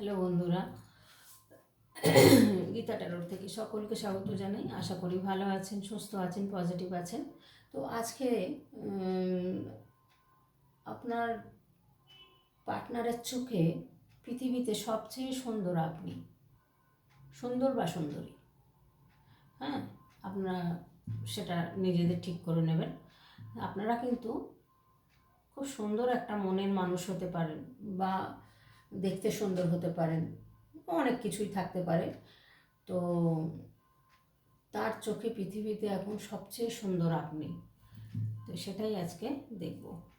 Hello বন্ধুরা। গীতা ট্যারোর থেকে সকলকে স্বাগত জানাই। আশা করি ভালো আছেন, সুস্থ আছেন পজিটিভ আছেন। তো আজকে আপনার পার্টনারের চোখে পৃথিবীতে সবচেয়ে সুন্দর আপনি। সুন্দর বা সুন্দরী? হ্যাঁ আপনারা সেটা নিজেদের ঠিক করে নেবেন। আপনারা কিন্তু খুব সুন্দর একটা মনের মানুষ হতে পারেন বা দেখতে সুন্দর হতে পারেন অনেক কিছুই থাকতে পারে। তো তার চোখে পৃথিবীতে এখন সবচেয়ে সুন্দর আপনি। তো সেটাই আজকে দেখব।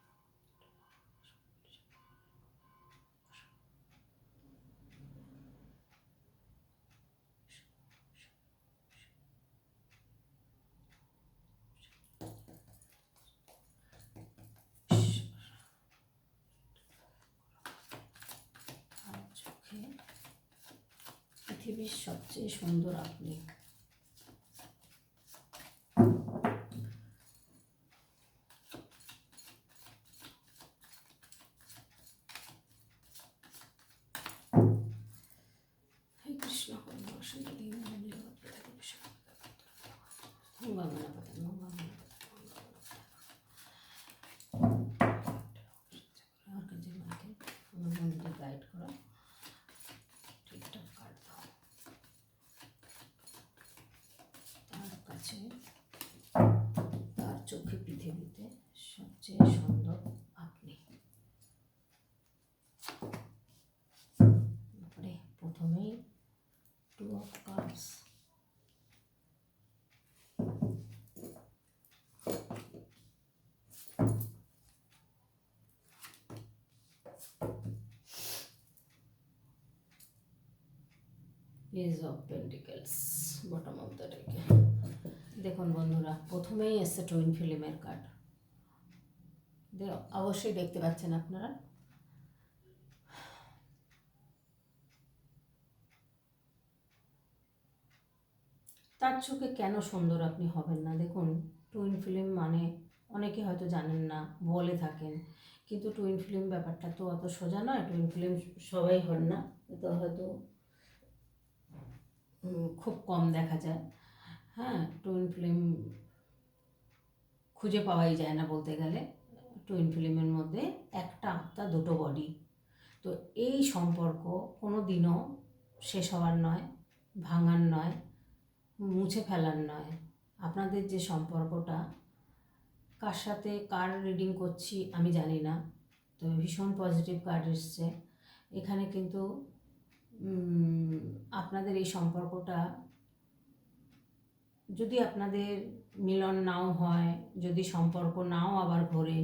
পৃথিবীর সবচেয়ে সুন্দর আপনি হরে কৃষ্ণ হরে কৃষ্ণ দেবী মন্দির গঙ্গা পাতা ace of pentacles bottom of the ডেকে দেখুন বন্ধুরা, প্রথমেই এসছে টুইন ফিল্মের কার্ড অবশ্যই দেখতে পাচ্ছেন আপনারা। তার চোখে কেন সুন্দর আপনি হবেন না? দেখুন টুইন ফিল্ম মানে অনেকে হয়তো জানেন না, বলে থাকেন। কিন্তু টুইন ফিল্ম ব্যাপারটা তো অত সোজা নয়। টুইন ফিল্ম সবাই হন না। তো হয়তো খুব কম দেখা যায়। হ্যাঁ টুইন ফিল্ম খুঁজে পাওয়াই যায় না বলতে গেলে। টুইন ফিল্মের মধ্যে একটা আত্মা, দুটো বডি তো এই সম্পর্ক কোনো দিনও শেষ হওয়ার নয়, ভাঙার নয়, মুছে ফেলার নয়। আপনাদের যে সম্পর্কটা, কার সাথে কার রিডিং করছি আমি জানি না তো ভীষণ পজিটিভ কার্ড এসছে। এখানে কিন্তু আপনাদের এই সম্পর্কটা যদি আপনাদের মিলন নাও হয়, যদি সম্পর্ক নাও আবার ঘোরে,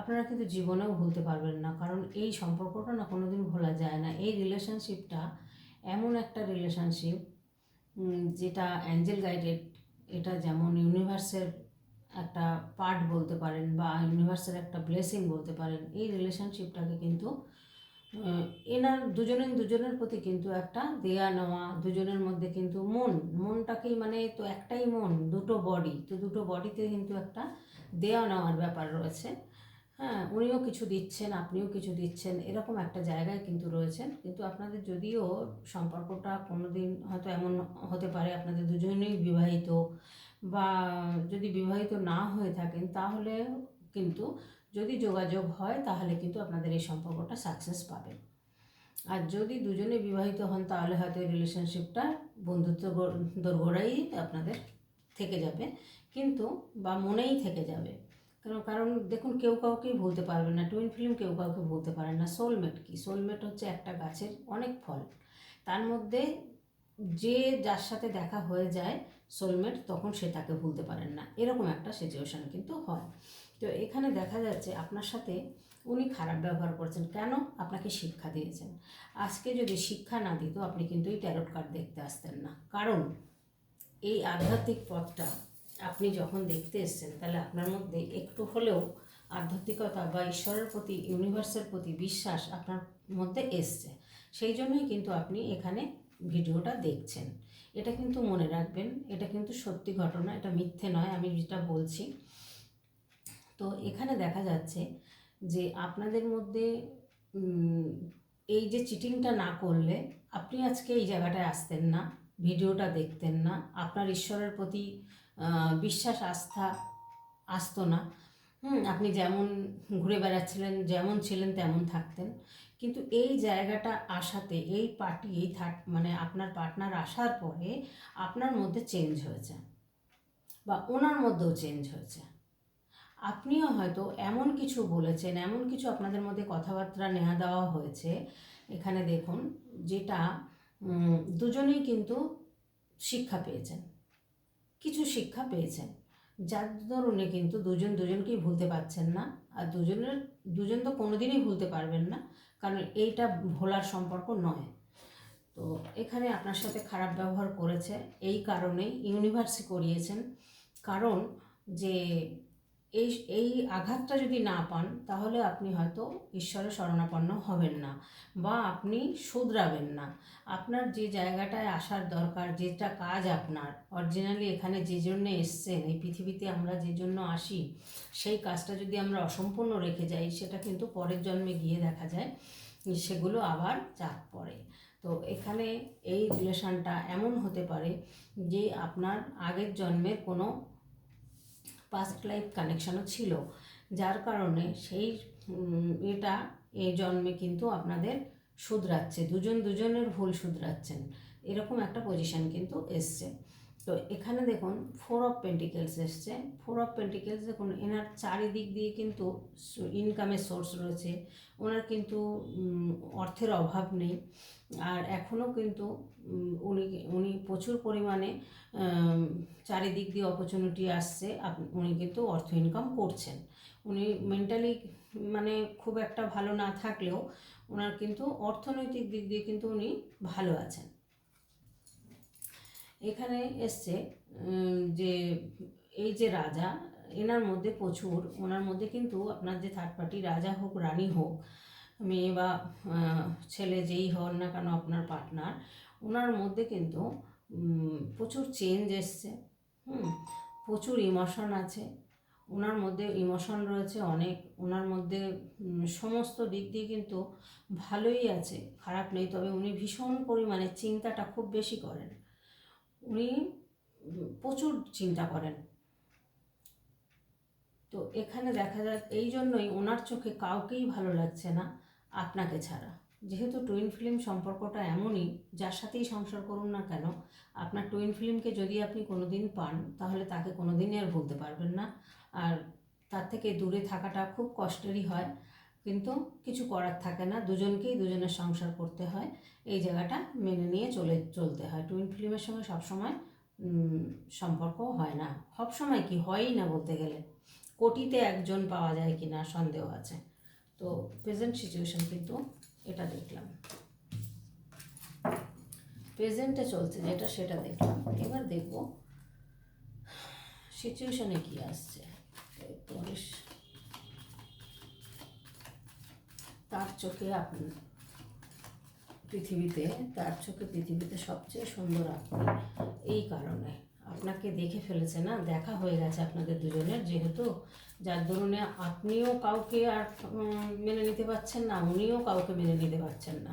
আপনারা কিন্তু জীবনেও ভুলতে পারবেন না। কারণ এই সম্পর্কটা না কোনো দিন ভোলা যায় না। এই রিলেশনশিপটা এমন একটা রিলেশনশিপ যেটা অ্যাঞ্জেল গাইডেড এটা যেমন ইউনিভার্সের একটা পার্ট বলতে পারেন বা ইউনিভার্সের একটা ব্লেসিং বলতে পারেন, এই রিলেশনশিপটাকে কিন্তু এনার দুজনের দুজনের প্রতি কিন্তু একটা দেয়া নেওয়া, দুজনের মধ্যে কিন্তু মন, মনটাকেই মানে তো একটাই মন, দুটো বডি তো দুটো বডিতে কিন্তু একটা দেয়া নেওয়ার ব্যাপার রয়েছে। হ্যাঁ উনিও কিছু দিচ্ছেন, আপনিও কিছু দিচ্ছেন, এরকম একটা জায়গায় কিন্তু রয়েছেন। কিন্তু আপনাদের যদিও সম্পর্কটা কোনো দিন হয়তো এমন হতে পারে, আপনাদের দুজনেই বিবাহিত বা যদি বিবাহিত না হয়ে থাকেন, তাহলে কিন্তু যদি যোগাযোগ হয়, তাহলে কিন্তু আপনাদের এই সম্পর্কটা সাকসেস পাবে। আর যদি দুজনে বিবাহিত হন, তাহলে হয়তো এই রিলেশনশিপটা বন্ধুত্ব দোরগোড়াই আপনাদের থেকে যাবে, কিন্তু বা মনেই থেকে যাবে। কারণ কারণ দেখুন, কেউ কাউকেই ভুলতে পারবে না। টুইন ফিল্ম কেউ কাউকে ভুলতে পারে না। সোলমেট কি? সোলমেট হচ্ছে একটা গাছের অনেক ফল। তার মধ্যে যে যার সাথে দেখা হয়ে যায় সোলমেট তখন সে তাকে ভুলতে পারেন না। এরকম একটা সিচুয়েশান কিন্তু হয়। তো এখানে দেখা যাচ্ছে আপনার সাথে উনি খারাপ ব্যবহার করছেন। কেন? আপনাকে শিক্ষা দিয়েছেন। আজকে যদি শিক্ষা না দিত, আপনি কিন্তু এই ট্যারোট কার্ড দেখতে আসতেন না। কারণ এই আধ্যাত্মিক পথটা আপনি যখন দেখতে এসেছেন, তাহলে আপনার মধ্যে একটু হলেও আধ্যাত্মিকতা বা ঈশ্বরের প্রতি ইউনিভার্সের প্রতি বিশ্বাস আপনার মধ্যে এসছে। সেই জন্যই কিন্তু আপনি এখানে ভিডিওটা দেখছেন। এটা কিন্তু মনে রাখবেন, এটা কিন্তু সত্যি ঘটনা, এটা মিথ্যে নয়। আমি যেটা বলছি তো এখানে দেখা যাচ্ছে যে আপনাদের মধ্যে এই যে চিটিংটা না করলে আপনি আজকে এই জায়গাটায় আসতেন না, ভিডিওটা দেখতেন না, আপনার ঈশ্বরের প্রতি বিশ্বাস, আস্থা আসতো না। হুম, আপনি যেমন ঘুরে বেড়াচ্ছিলেন, যেমন ছিলেন তেমন থাকতেন। কিন্তু এই জায়গাটা আসাতে, এই পার্টি এই থার্ড মানে আপনার পার্টনার আসার পরে আপনার মধ্যে চেঞ্জ হয়েছে বা ওনার মধ্যেও চেঞ্জ হয়েছে। আপনিও হয়তো এমন কিছু বলেছেন, এমন কিছু আপনাদের মধ্যে কথাবার্তা নেওয়া দেওয়া হয়েছে। এখানে দেখুন, যেটা দুজনেই কিন্তু শিক্ষা পেয়েছেন। কিছু শিক্ষা পেয়েছেন। যার দরুনে কিন্তু দুজন দুজনকেই ভুলতে পারছেন না, আর দুজনের, দুজন তো কোনোদিনই ভুলতে পারবেন না, কারণ এইটা ভোলার সম্পর্ক নয়। তো এখানে আপনার সাথে খারাপ ব্যবহার করেছে, এই কারণেই ইউনিভার্সি করিয়েছেন। কারণ যে এই এই আঘাতটা যদি না পান, তাহলে আপনি হয়তো ঈশ্বরের শরণাপন্ন হবেন না বা আপনি শুধরাবেন না। আপনার যে জায়গাটায় আসার দরকার, যেটা কাজ আপনার অরিজিনালি এখানে যে জন্য এসছেন, এই পৃথিবীতে আমরা যে জন্য আসি, সেই কাজটা যদি আমরা অসম্পূর্ণ রেখে যাই, সেটা কিন্তু পরের জন্মে গিয়ে দেখা যায়, সেগুলো আবার চাপ পড়ে। তো এখানে এই রিলেশনটা এমন হতে পারে যে আপনার আগের জন্মের কোনো পাস্ট লাইফ কানেকশানও ছিল। যার কারণে সেই এটা এই জন্মে কিন্তু আপনাদের শুধরাচ্ছে। দুজন দুজনের ভুল শুধরাচ্ছেন। এরকম একটা পজিশান কিন্তু এসছে। তো এখানে দেখুন ফোর অফ পেন্টিকেলস এসছে। ফোর অফ পেন্টিকেলস দেখুন, এনার চারিদিক দিয়ে কিন্তু ইনকামের সোর্স রয়েছে। ওনার কিন্তু অর্থের অভাব নেই। আর এখনও কিন্তু উনি উনি প্রচুর পরিমাণে চারিদিক দিয়ে অপরচুনিটি আসছে। উনি কিন্তু অর্থ ইনকাম করছেন। উনি মেন্টালি মানে খুব একটা ভালো না থাকলেও, ওনার কিন্তু অর্থনৈতিক দিক দিয়ে কিন্তু উনি ভালো আছেন। এখানে এসছে যে এই যে রাজা, এনার মধ্যে প্রচুর। ওনার মধ্যে কিন্তু আপনার যে থার্ড পার্টি রাজা হোক, রানী হোক, মেয়ে বা ছেলে যেই হন না কেন আপনার পার্টনার ওনার মধ্যে কিন্তু প্রচুর চেঞ্জ এসছে। হুম, প্রচুর ইমোশন আছে। ওনার মধ্যে ইমোশন রয়েছে অনেক। ওনার মধ্যে সমস্ত দিক দিয়ে কিন্তু ভালোই আছে, খারাপ নেই। তবে উনি ভীষণ পরিমাণে চিন্তাটা খুব বেশি করেন। উনি প্রচুর চিন্তা করেন। তো এখানে দেখা যায় এই জন্যই ওনার চোখে কাউকেই ভালো লাগছে না আপনাকে ছাড়া। যেহেতু টুইন ফিল্ম সম্পর্কটা এমনই, যার সাথেই সংসার করুন না কেন, আপনার টুইন ফিল্মকে যদি আপনি কোনোদিন পান, তাহলে তাকে কোনো দিনই আর ভুলতে পারবেন না। আর তার থেকে দূরে থাকাটা খুব কষ্টেরই হয়। কিন্তু কিছু করার থাকে না। দুজনকেই দুজনের সংসার করতে হয়। এই জায়গাটা মেনে নিয়ে চলে, চলতে হয়। টুইন ফিল্মের সঙ্গে সবসময় সম্পর্ক হয় না। সবসময় কি হয়ই না বলতে গেলে। কোটিতে একজন পাওয়া যায় কি না সন্দেহ আছে। তো প্রেজেন্ট সিচুয়েশন কিন্তু এটা দেখলাম। প্রেজেন্টে চলছে যেটা, সেটা দেখলাম। এবার দেখব সিচুয়েশনে কি আসছে। তার চোখে আপনি পৃথিবীতে, তার চোখে পৃথিবীতে সবচেয়ে সুন্দর আপনি এই কারণে। আপনাকে দেখে ফেলেছে না? দেখা হয়ে গেছে আপনাদের দুজনের, যেহেতু যার দরুনে আপনিও কাউকে আর মেনে নিতে পারছেন না, উনিও কাউকে মেনে নিতে পারছেন না।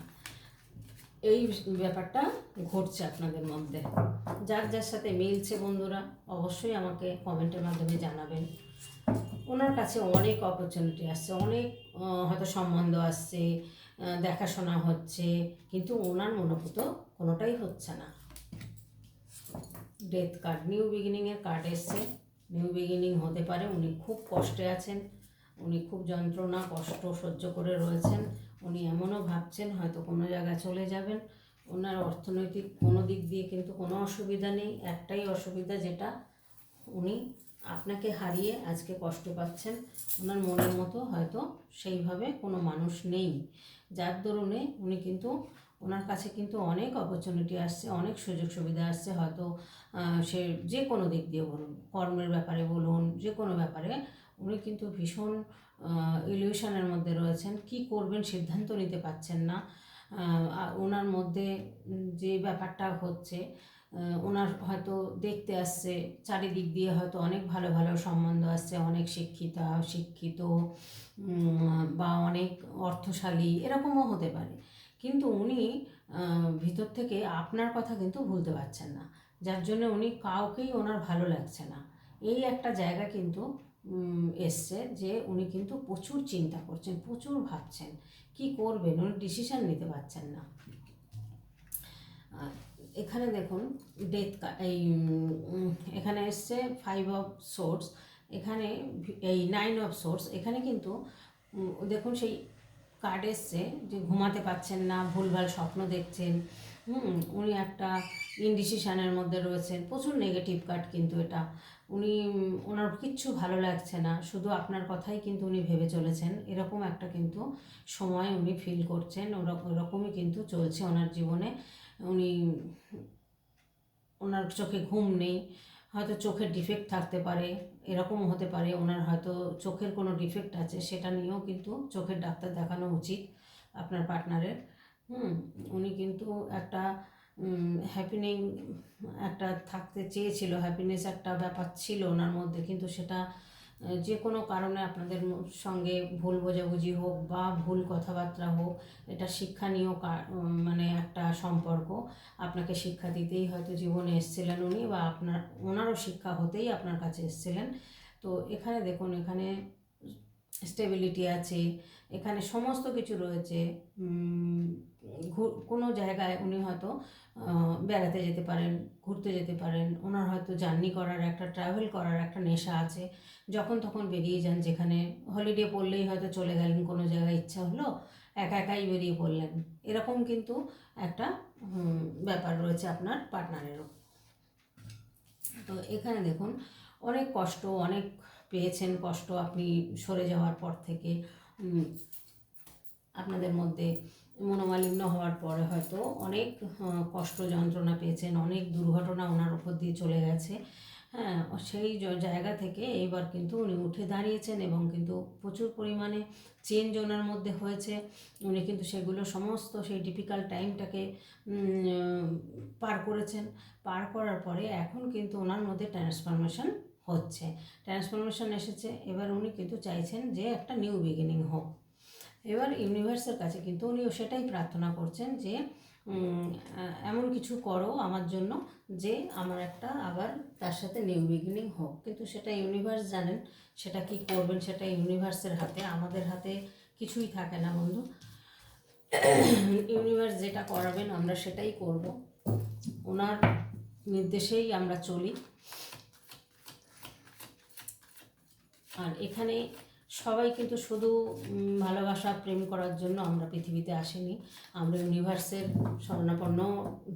এই ব্যাপারটা ঘটছে আপনাদের মধ্যে। যার যার সাথে মিলছে বন্ধুরা, অবশ্যই আমাকে কমেন্টের মাধ্যমে জানাবেন। ওনার কাছে অনেক অপরচুনিটি আসছে, অনেক হয়তো সম্বন্ধ আসছে দেখাশোনা হচ্ছে, কিন্তু ওনার মনোভূত কোনোটাই হচ্ছে না। ডেথ কার্ড নিউ বিগিনিংয়ের কার্ড এসছে। নিউ বিগিনিং হতে পারে, উনি খুব কষ্টে আছেন, উনি খুব যন্ত্রণা, কষ্ট সহ্য করে রয়েছেন, উনি এমনও ভাবছেন, হয়তো কোনো জায়গায় চলে যাবেন। ওনার অর্থনৈতিক কোনো দিক দিয়ে কিন্তু কোনো অসুবিধা নেই, একটাই অসুবিধা যেটা, উনি আপনাকে হারিয়ে আজকে কষ্ট পাচ্ছেন, ওনার মনের মতো হয়তো সেইভাবে কোনো মানুষ নেই। যার দরুনে উনি কিন্তু, ওনার কাছে কিন্তু অনেক অপরচুনিটি আসছে, অনেক সুযোগ সুবিধা আসছে, হয়তো সে যে কোনো দিক দিয়ে বলুন, কর্মের ব্যাপারে বলুন, যে কোনো ব্যাপারে উনি কিন্তু ভীষণ ইলিউশনের মধ্যে রয়েছেন, কি করবেন সিদ্ধান্ত নিতে পারছেন না। ওনার মধ্যে যে ব্যাপারটা হচ্ছে ওনার হয়তো দেখতে আসছে, চারিদিক দিয়ে হয়তো অনেক ভালো ভালো সম্বন্ধ আসছে, অনেক শিক্ষিতা, শিক্ষিত বা অনেক অর্থশালী, এরকমও হতে পারে। কিন্তু উনি ভিতর থেকে আপনার কথা কিন্তু ভুলতে পারছেন না। যার জন্য উনি কাউকেই ওনার ভালো লাগছে না। এই একটা জায়গা কিন্তু এসছে যে উনি কিন্তু প্রচুর চিন্তা করছেন, প্রচুর ভাবছেন, কি করবেন? উনি ডিসিশন নিতে পারছেন না। আর এখানে দেখুন ডেথ এই এখানে এসছে ফাইভ অফ সোর্স এখানে এই নাইন অফ সোর্স এখানে কিন্তু দেখুন সেই কার্ড এসছে যে ঘুমাতে পারছেন না, ভুলভাল স্বপ্ন দেখছেন, হুম, উনি একটা ইনডিসিশনের মধ্যে রয়েছেন, প্রচুর নেগেটিভ কার্ড কিন্তু এটা। উনি, ওনার কিচ্ছু ভালো লাগছে না, শুধু আপনার কথাই কিন্তু উনি ভেবে চলেছেন, এরকম একটা কিন্তু সময় উনি ফিল করছেন ওরকম ওরকমই কিন্তু চলছে ওনার জীবনে। উনি, ওনার চোখে ঘুম নেই, হয়তো চোখের ডিফেক্ট থাকতে পারে এরকম হতে পারে, ওনার হয়তো চোখের কোনো ডিফেক্ট আছে, সেটা নিয়েও কিন্তু চোখের ডাক্তার দেখানো উচিত আপনার পার্টনারের হুম, উনি কিন্তু একটা হ্যাপিনিং একটা থাকতে চেয়েছিল হ্যাপিনেস একটা ব্যাপার ছিল ওনার মধ্যে, কিন্তু সেটা যে কোনো কারণে আপনাদের সঙ্গে ভুল বোঝাবুঝি হোক বা ভুল কথাবার্তা হোক, এটা শিক্ষা নিয়েও কা- মানে একটা সম্পর্ক। আপনাকে শিক্ষা দিতেই হয়তো জীবনে এসেছিলেন উনি বা আপনার, ওনারও শিক্ষা হতেই আপনার কাছে এসেছিলেন। তো এখানে দেখুন, এখানে স্টেবিলিটি আছে, এখানে সমস্ত কিছু রয়েছে। কোনো জায়গায় উনি হয়তো বেড়াতে যেতে পারেন, ঘুরতে যেতে পারেন। ওনার হয়তো জার্নি করার একটা, ট্রাভেল করার একটা নেশা আছে। যখন তখন বেরিয়ে যান যেখানে, হলিডে পড়লেই হয়তো চলে গেলেন, কোনো জায়গায় ইচ্ছা হলো, একা একাই বেরিয়ে পড়লেন। এরকম কিন্তু একটা ব্যাপার রয়েছে আপনার পার্টনারেরও। তো এখানে দেখুন, অনেক কষ্ট, অনেক পেয়েছেন কষ্ট আপনি সরে যাওয়ার পর থেকে। আপনাদের মধ্যে মনোমালিন্য হওয়ার পরে হয়তো অনেক কষ্ট যন্ত্রণা পেয়েছেন, অনেক দুর্ঘটনা ওনার উপর দিয়ে চলে গেছে। হ্যাঁ সেই জায়গা থেকে এইবার কিন্তু উনি উঠে দাঁড়িয়েছেন এবং কিন্তু প্রচুর পরিমাণে চেঞ্জ ওনার মধ্যে হয়েছে। উনি কিন্তু সেগুলো সমস্ত সেই ডিফিকাল্ট টাইমটাকে পার করেছেন। পার করার পরে এখন কিন্তু ওনার মধ্যে ট্রান্সফরমেশন হচ্ছে। ট্রান্সফরমেশন এসেছে। এবার উনি কিন্তু চাইছেন যে একটা নিউ বিগিনিং হোক। এবার ইউনিভার্সের কাছে, কিন্তু উনিও সেটাই প্রার্থনা করছেন যে এমন কিছু করো আমার জন্য যে আমার একটা আবার তার সাথে নিউ বিগিনিং হোক। কিন্তু সেটা ইউনিভার্স জানেন, সেটা কি করবেন সেটা ইউনিভার্সের হাতে, আমাদের হাতে কিছুই থাকে না বন্ধু। ইউনিভার্স যেটা করাবেন আমরা সেটাই করব। ওনার নির্দেশেই আমরা চলি। আর এখানে সবাই কিন্তু শুধু ভালোবাসা, প্রেম করার জন্য আমরা পৃথিবীতে আসিনি। আমরা ইউনিভার্সের স্বর্ণাপন্ন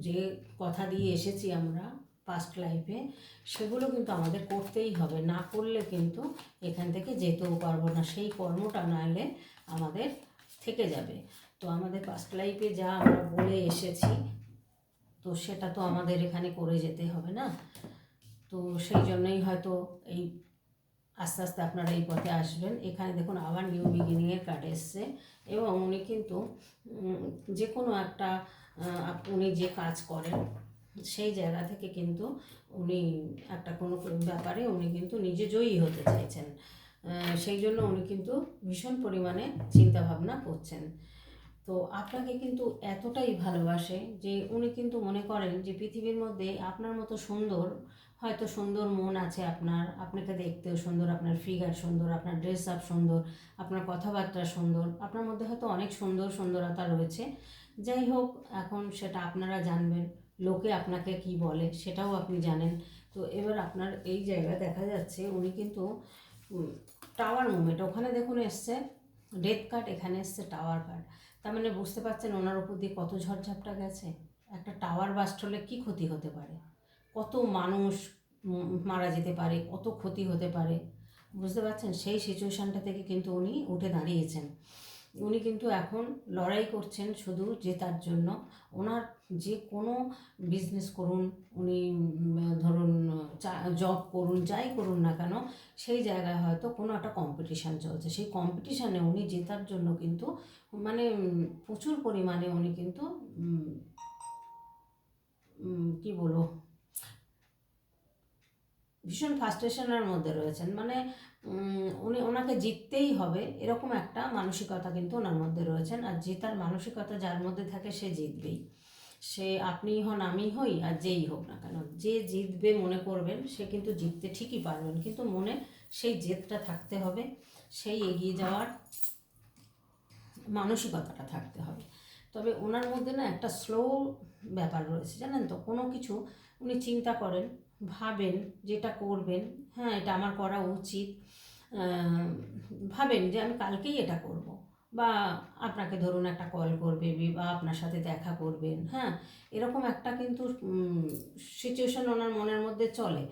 যে কথা দিয়ে এসেছি আমরা পাস্ট লাইফে সেগুলো কিন্তু আমাদের করতেই হবে। না করলে কিন্তু এখান থেকে যেতেও পারব না। সেই কর্মটা না এলে আমাদের থেকে যাবে। তো আমাদের পাস্ট লাইফে যা আমরা বলে এসেছি, তো সেটা তো আমাদের এখানে করে যেতে হবে না? তো সেই জন্যই হয়তো এই আস্তে আস্তে আপনারা এই পথে আসবেন। এখানে দেখুন আবার নিউ বিগিনিংয়ের কার্ড এসছে এবং উনি কিন্তু যে কোনো একটা উনি যে কাজ করেন, সেই জায়গা থেকে কিন্তু উনি একটা কোনো ব্যাপারে উনি কিন্তু নিজে জয়ী হতে চাইছেন। সেই জন্য উনি কিন্তু ভীষণ পরিমাণে চিন্তা ভাবনা করছেন। তো আপনাকে কিন্তু এতটাই ভালোবাসে যে উনি কিন্তু মনে করেন যে পৃথিবীর মধ্যে আপনার মতো সুন্দর হয়তো সুন্দর মন আছে আপনার আপনাকে দেখতেও সুন্দর, আপনার ফিগার সুন্দর, আপনার ড্রেস আপ সুন্দর, আপনার কথাবার্তা সুন্দর, আপনার মধ্যে হয়তো অনেক সুন্দর সুন্দরতা রয়েছে। যাই হোক, এখন সেটা আপনারা জানবেন, লোকে আপনাকে কি বলে সেটাও আপনি জানেন। তো এবার আপনার এই জায়গায় দেখা যাচ্ছে উনি কিন্তু টাওয়ার মুভমেন্ট ওখানে দেখুন এসছে ডেথ কার্ড এখানে এসছে টাওয়ার কার্ড তার মানে বুঝতে পারছেন ওনার উপর দিয়ে কত ঝড়ঝাপটা গেছে? একটা টাওয়ার বাস্ট হলে কী ক্ষতি হতে পারে? কত মানুষ মারা যেতে পারে, কত ক্ষতি হতে পারে, বুঝতে পারছেন? সেই সিচুয়েশানটা থেকে কিন্তু উনি উঠে দাঁড়িয়েছেন। উনি কিন্তু এখন লড়াই করছেন শুধু জেতার জন্য। ওনার যে কোনো বিজনেস করুন, উনি ধরুন জব করুন, যাই করুন না কেন, সেই জায়গায় হয়তো কোনো একটা কম্পিটিশান চলছে। সেই কম্পিটিশানে উনি জেতার জন্য কিন্তু মানে প্রচুর পরিমাণে উনি কিন্তু কি বলব? ভীষণ ফাস্ট্রেশনের মধ্যে রয়েছেন। মানে উনি ওনাকে জিততেই হবে এরকম একটা মানসিকতা কিন্তু ওনার মধ্যে রয়েছেন। আর জেতার মানসিকতা যার মধ্যে থাকে সে জিতবেই। সে আপনি হন আমি হই, আর যেই হোক না কেন। যে জিতবে মনে করবেন, সে কিন্তু জিততে ঠিকই পারবেন। কিন্তু মনে সেই জেদটা থাকতে হবে, সেই এগিয়ে যাওয়ার মানসিকতাটা থাকতে হবে। তবে ওনার মধ্যে না একটা স্লো ব্যাপার রয়েছে, জানেন তো? কোনো কিছু উনি চিন্তা করেন ভাবেন যেটা করবেন হ্যাঁ এটা আমার করা উচিত। ভাবেন যে আমি কালকেই এটা করব। বা আপনাকে ধরুন একটা কল করবে, বি- আপনার সাথে দেখা করবেন হ্যাঁ এরকম একটা কিন্তু সিচুয়েশন ওনার মনের মধ্যে চলে।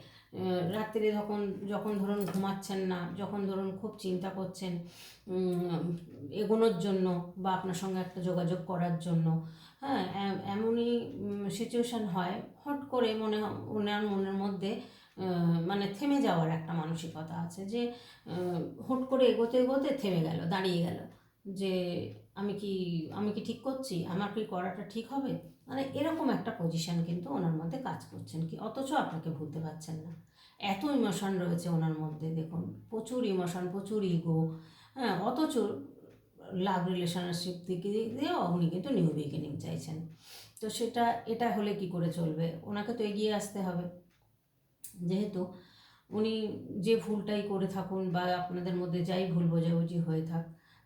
রাত্রিরে যখন যখন ধরুন ঘুমাচ্ছেন না, যখন ধরুন খুব চিন্তা করছেন এগোনোর জন্য বা আপনার সঙ্গে একটা যোগাযোগ করার জন্য হ্যাঁ এমনই সিচুয়েশান হয়। হট করে মনে ওনার মনের মধ্যে মানে থেমে যাওয়ার একটা মানসিকতা আছে যে হুট করে এগোতে এগোতে থেমে গেল, দাঁড়িয়ে গেল। যে, আমি কি আমি কি ঠিক করছি? আমার কি করাটা ঠিক হবে? মানে এরকম একটা পজিশন কিন্তু ওনার মধ্যে কাজ করছেন কি? অথচ আপনাকে ভুলতে পারছেন না। এত ইমোশন রয়েছে ওনার মধ্যে, দেখুন। প্রচুর ইমোশন প্রচুর ইগো হ্যাঁ অথচ লাভ রিলেশনশিপ দিকে দিয়েও উনি কিন্তু নিউ বিগিনিং চাইছেন। তো সেটা, এটা হলে কি করে চলবে? ওনাকে তো এগিয়ে আসতে হবে। যেহেতু উনি যে ভুলটাই করে থাকুন বা আপনাদের মধ্যে যাই ভুল বোঝাবুঝি হয়ে থাক,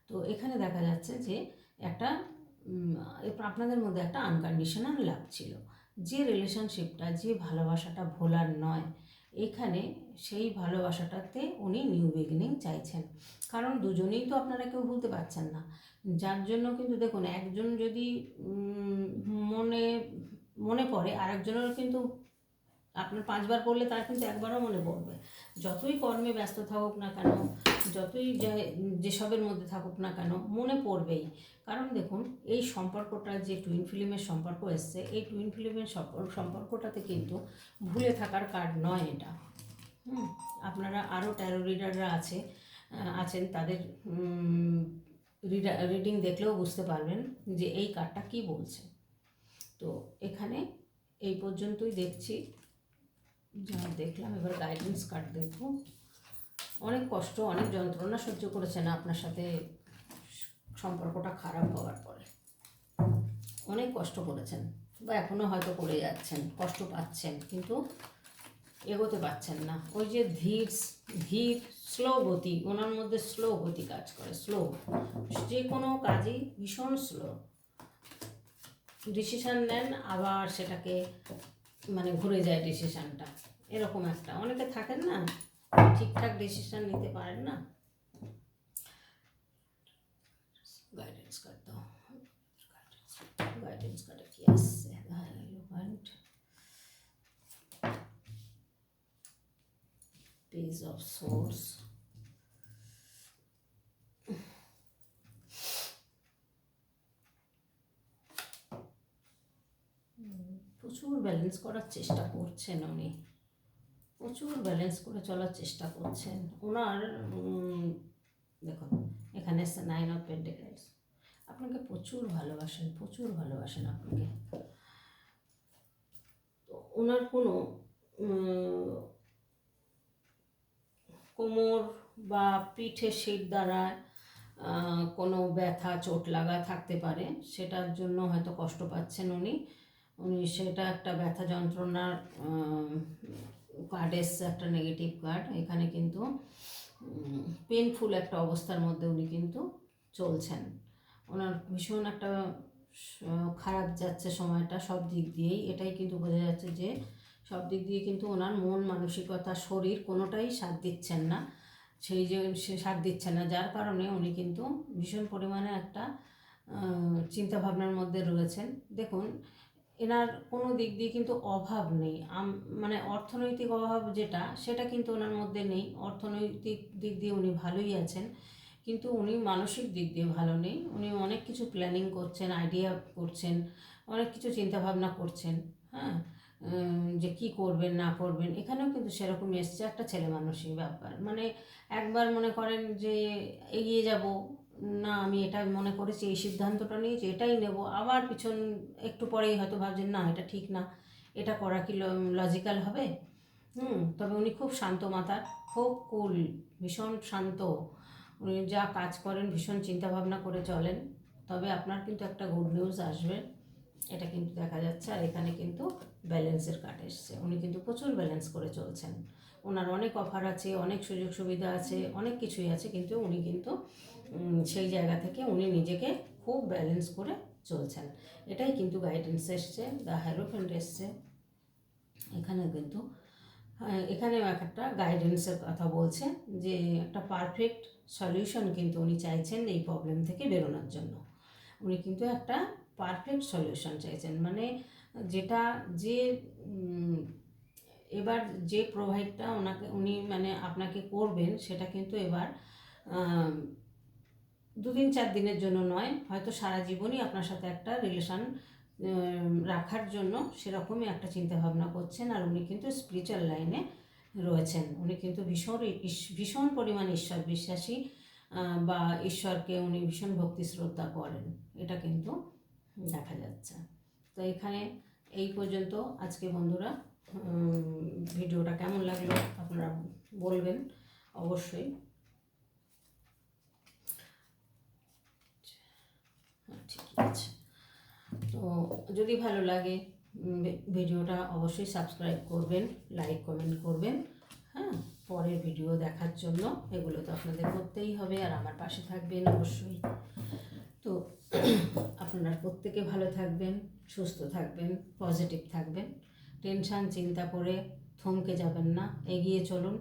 তো এখানে দেখা যাচ্ছে যে একটা আপনাদের মধ্যে একটা আনকন্ডিশনাল লাভ ছিল। যে রিলেশনশিপটা যে ভালোবাসাটা ভোলার নয়, এখানে সেই ভালোবাসাটাতে উনি নিউ বিগিনিং চাইছেন। কারণ দুজনেই তো আপনারা কেউ ভুলতে পারছেন না। যার জন্য কিন্তু দেখুন, একজন যদি মনে মনে পড়ে, আরেকজনের কিন্তু আপনার পাঁচবার পড়লে তার কিন্তু একবারও মনে পড়বে। যতই কর্মে ব্যস্ত থাকুক না কেন, যতই যেসবের মধ্যে থাকুক না কেন, মনে পড়বেই। কারণ দেখুন, এই সম্পর্কটা যে টুইন ফিল্মের সম্পর্ক এসছে, এই টুইন ফিল্মের সম্পর্কটাতে কিন্তু ভুলে থাকার কার্ড নয় এটা। হুম, আপনারা আরও ট্যারো রিডাররা আছে আছেন, তাদের রিডিং দেখলেও বুঝতে পারবেন যে এই কার্ডটা কি বলছে। তো এখানে এই পর্যন্তই দেখছি। যা দেখলাম, এবার গাইডেন্স কার্ড দেখব। অনেক কষ্ট, অনেক যন্ত্রণা সহ্য করেছেন আপনার সাথে সম্পর্কটা খারাপ হওয়ার পরে। অনেক কষ্ট করেছেন বা এখনও হয়তো করে যাচ্ছেন, কষ্ট পাচ্ছেন, কিন্তু এগোতে পারছেন না। ওই যে ধীর ধীর স্লো গতি, ওনার মধ্যে স্লো গতি কাজ করে স্লো যে কোনো কাজই ভীষণ স্লো ডিসিশান নেন, আবার সেটাকে মানে ঘুরে যায় ডিসিশানটা এরকম একটা। অনেকে থাকেন না, ঠিকঠাক ডিসিশান নিতে পারেন না। গাইডেন্স কার্ড দাও। গাইডেন্স কার্ডে কি আসছে? পেজ অফ সোর্স প্রচুর ব্যালেন্স করার চেষ্টা করছেন উনি। প্রচুর ব্যালেন্স করে চলার চেষ্টা করছেন। ওনার দেখুন, এখানে নাইন অফ পেন্টিকেলস আপনাকে প্রচুর ভালোবাসেন প্রচুর ভালোবাসেন আপনাকে। তো ওনার কোনো কোমর বা পিঠে শির দ্বারা কোনো ব্যথা, চোট লাগা থাকতে পারে। সেটার জন্য হয়তো কষ্ট পাচ্ছেন উনি। উনি সেটা একটা ব্যথা যন্ত্রণার কার্ড এসছে, একটা নেগেটিভ কার্ড এখানে কিন্তু পেনফুল একটা অবস্থার মধ্যে উনি কিন্তু চলছেন। ওনার ভীষণ একটা খারাপ যাচ্ছে সময়টা সব দিক দিয়েই। এটাই কিন্তু বোঝা যাচ্ছে যে সব দিক দিয়ে কিন্তু ওনার মন, মানসিকতা, শরীর কোনোটাই সাথ দিচ্ছেন না। সেই যে সে সাথ দিচ্ছেন না, যার কারণে উনি কিন্তু ভীষণ পরিমাণে একটা চিন্তাভাবনার মধ্যে রয়েছেন। দেখুন, এনার কোনো দিক দিয়ে কিন্তু অভাব নেই। মানে অর্থনৈতিক অভাব যেটা, সেটা কিন্তু ওনার মধ্যে নেই। অর্থনৈতিক দিক দিয়ে উনি ভালোই আছেন, কিন্তু উনি মানসিক দিক দিয়ে ভালো নেই। উনি অনেক কিছু প্ল্যানিং করছেন আইডিয়া করছেন, অনেক কিছু চিন্তাভাবনা করছেন হ্যাঁ? যে কি করবেন, না করবেন, এখানেও কিন্তু সেরকম এসছে একটা ছেলে মানুষই ব্যাপার। মানে একবার মনে করেন যে এগিয়ে যাব, না আমি এটা মনে করেছি, এই সিদ্ধান্তটা নিয়েছি, এটাই নেব, আবার পিছন একটু পরেই হয়তো ভাবছেন, না, এটা ঠিক না, এটা করা কি লজিক্যাল হবে? হুম, তবে উনি খুব শান্ত মাতার খুব কুল, ভীষণ শান্ত। উনি যা কাজ করেন, ভীষণ চিন্তাভাবনা করে চলেন। তবে আপনার কিন্তু একটা গুড নিউজ আসবে, এটা কিন্তু দেখা যাচ্ছে, আর এখানে কিন্তু ব্যালেন্সের কাট এসছে। উনি কিন্তু প্রচুর ব্যালেন্স করে চলছেন। ওনার অনেক অফার আছে, অনেক সুযোগ সুবিধা আছে, অনেক কিছুই আছে, কিন্তু উনি কিন্তু সেই জায়গা থেকে উনি নিজেকে খুব ব্যালেন্স করে চলছেন। এটাই কিন্তু গাইডেন্স এসছে দ্য হ্যারোফেন্ট এসছে। এখানে কিন্তু এক একটা গাইডেন্সের কথা বলছে যে একটা পারফেক্ট সলিউশন কিন্তু উনি চাইছেন এই প্রবলেম থেকে বেরোনোর জন্য। উনি কিন্তু একটা পারফেক্ট সলিউশন চাইছেন। মানে যেটা যে এবার যে প্রোভাইডটা ওনাকে, উনি মানে আপনাকে করবেন, সেটা কিন্তু এবার দুদিন চার দিনের জন্য নয়, হয়তো সারা জীবনই আপনার সাথে একটা রিলেশন রাখার জন্য সেরকমই একটা চিন্তা ভাবনা করছেন। আর উনি কিন্তু স্পিরিচুয়াল লাইনে রয়েছেন। উনি কিন্তু ভীষণ ভীষণ পরিমাণ ঈশ্বর বিশ্বাসী বা ঈশ্বরকে উনি ভীষণ ভক্তি শ্রদ্ধা করেন। এটা কিন্তু দেখা যাচ্ছে। তো এখানে এই পর্যন্ত। আজকে বন্ধুরা ভিডিওটা কেমন লাগল আপনারা বলবেন অবশ্যই। ঠিক আছে। তো যদি ভালো লাগে ভিডিওটা অবশ্যই সাবস্ক্রাইব করবেন, লাইক, কমেন্ট করবেন। হ্যাঁ পরের ভিডিও দেখার জন্য। এগুলো তো আপনাদের করতেই হবে আর আমার পাশে থাকবেন অবশ্যই। তো আপনারা প্রত্যেকে ভালো থাকবেন। সুস্থ থাকবেন পজিটিভ থাকবেন। টেনশান, চিন্তা করে থমকে যাবেন না, এগিয়ে চলুন।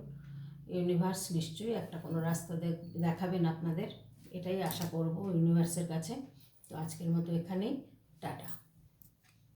ইউনিভার্স নিশ্চয়ই একটা কোনো রাস্তা দেখ- দেখাবেন আপনাদের। এটাই আশা করব ইউনিভার্সের কাছে। তো আজকের মতো এখানেই, টাটা।